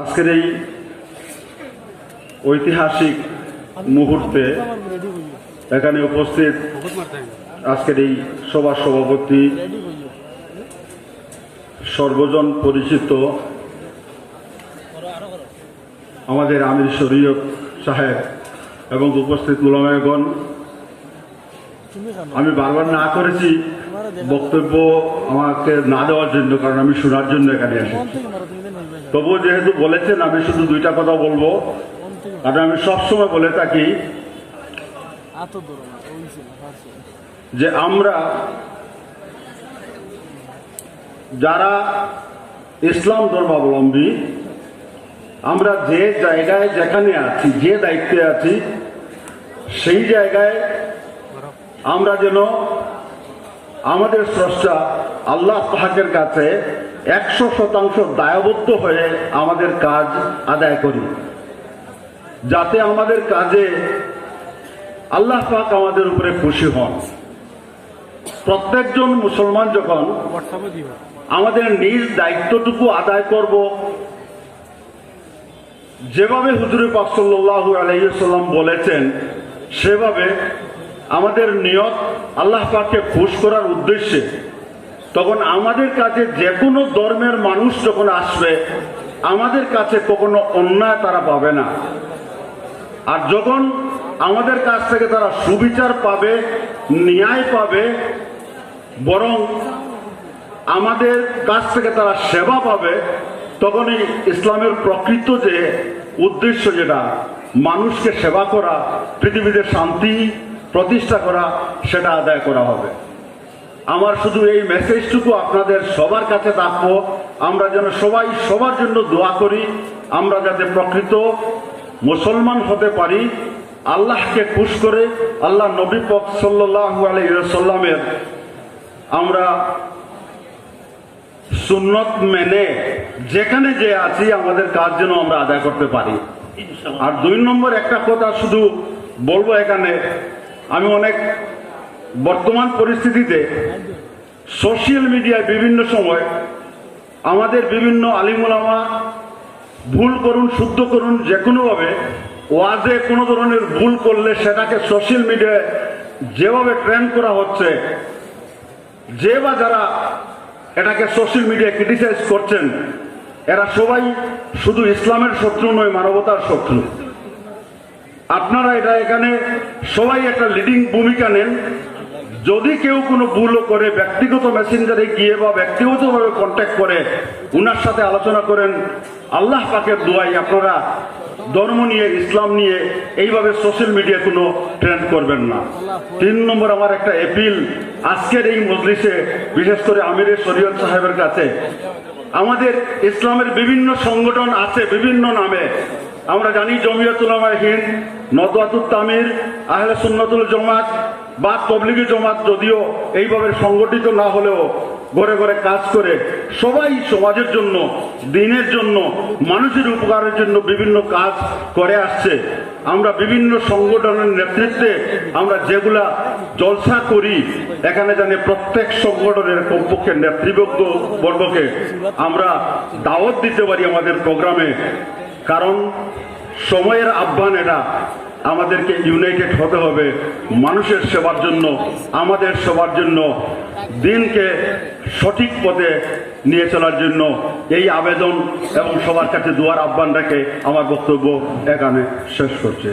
আজকের এই ঐতিহাসিক মুহূর্তে এখানে উপস্থিত আজকের এই সভা সভাপতি সর্বজন পরিচিত আমাদের আমির শরীয়ত সাহেব এবং উপস্থিত মুলামায়গণ আমি বারবার না করেছি বক্তব্য আমাকে না দেওয়ার জন্য, কারণ আমি শোনার জন্য এখানে আসি তবুও যেহেতু বলেছেন আমি শুধু দুইটা কথা বলব। কারণ আমি সবসময় বলে থাকি যে আমরা যারা ইসলাম ধর্মাবলম্বী আমরা যে জায়গায় যেখানে আছি যে দায়িত্বে আছি সেই জায়গায় আমরা যেন আমাদের স্রষ্টা আল্লাহ পাহাকের কাছে একশো শতাংশ দায়বদ্ধ হয়ে আমাদের কাজ আদায় করি। যাতে আমাদের কাজে আল্লাহ পাক আমাদের উপরে খুশি হন। প্রত্যেকজন মুসলমান যখন আমাদের নিজ দায়িত্বটুকু আদায় করব, যেভাবে হুজুরে পাক সাল্লাল্লাহু আলাইহি সাল্লাম বলেছেন, সেভাবে আমাদের নিয়ত আল্লাহ পাককে খুশ করার উদ্দেশ্যে। তখন আমাদের কাছে যে কোনো ধর্মের মানুষ যখন আসবে, আমাদের কাছে কখনো অন্যায় তারা পাবে না। আর যখন আমাদের কাছ থেকে তারা সুবিচার পাবে, ন্যায় পাবে, বরং আমাদের কাছ থেকে তারা সেবা পাবে তখনই ইসলামের প্রকৃত যে উদ্দেশ্য যেটা, মানুষকে সেবা করা, পৃথিবীতে শান্তি প্রতিষ্ঠা করা, সেটা আদায় করা হবে। আমার শুধু এই মেসেজটুকু আপনাদের সবার কাছে রাখব। আমরা যেন সবাই সবার জন্য দোয়া করি। আমরা যাতে প্রকৃত মুসলমান হতে পারি, আল্লাহকে খুশ করে, আল্লাহ নবী পক সাল্লাহু আলাইসাল্লামের আমরা সুন্নত মেনে যেখানে যে আছি, আমাদের কাজ যেন আমরা আদায় করতে পারি। আর দুই নম্বর একটা কথা শুধু বলব এখানে আমি অনেক বর্তমান পরিস্থিতিতে সোশ্যাল মিডিয়ায় বিভিন্ন সময় আমাদের বিভিন্ন আলিমুলামা ভুল করুন, শুদ্ধ করুন যে কোনোভাবে ওয়াজে কোনো ধরনের ভুল করলে সেটাকে সোশ্যাল মিডিয়ায় যেভাবে ট্রেন্ড করা হচ্ছে, যে বা যারা এটাকে সোশ্যাল মিডিয়ায় ক্রিটিসাইজ করছেন, এরা সবাই শুধু ইসলামের শত্রু নয়, মানবতার শত্রু। আপনারা এটা এখানে সবাই একটা লিডিং ভূমিকা নেন। যদি কেউ কোনো ভুলও করে, ব্যক্তিগত মেসেঞ্জারে গিয়ে বা ব্যক্তিগতভাবে কন্ট্যাক্ট করে, উনার সাথে আলোচনা করেন, আল্লাহ পাকের দোয়াই আপনারা ধর্ম নিয়ে, ইসলাম নিয়ে এইভাবে সোশ্যাল মিডিয়া কোনো ট্রেন্ড করবেন না। তিন নম্বর আমার একটা এপিল আজকের এই মজলিসে, বিশেষ করে আমিরের শরীয়ত সাহেবের কাছে। আমাদের ইসলামের বিভিন্ন সংগঠন আছে বিভিন্ন নামে। আমরা জানি জমিয়তুলামা হিন্দ নদওয়াতুল তামির আহলে সুন্নতুল জমাত বা তবলিগি জমাত যদিও এইভাবে সংগঠিত না হলেও ঘরে ঘরে কাজ করে সবাই সমাজের জন্য, দিনের জন্য, মানুষের উপকারের জন্য বিভিন্ন কাজ করে আসছে। আমরা বিভিন্ন সংগঠনের নেতৃত্বে আমরা যেগুলা জলসা করি, এখানে জানি প্রত্যেক সংগঠনের কমপক্ষে নেতৃবৃন্দ বর্গকে আমরা দাওয়াত দিতে পারি আমাদের প্রোগ্রামে। কারণ সময়ের আহ্বান এটা। আমাদেরকে ইউনাইটেড হতে হবে মানুষের সেবার জন্য, আমাদের সবার জন্য, দিনকে সঠিক পথে নিয়ে চলার জন্য। এই আবেদন এবং সবার কাছে দুয়ার আহ্বান রেখে আমার বক্তব্য এখানে শেষ করছে।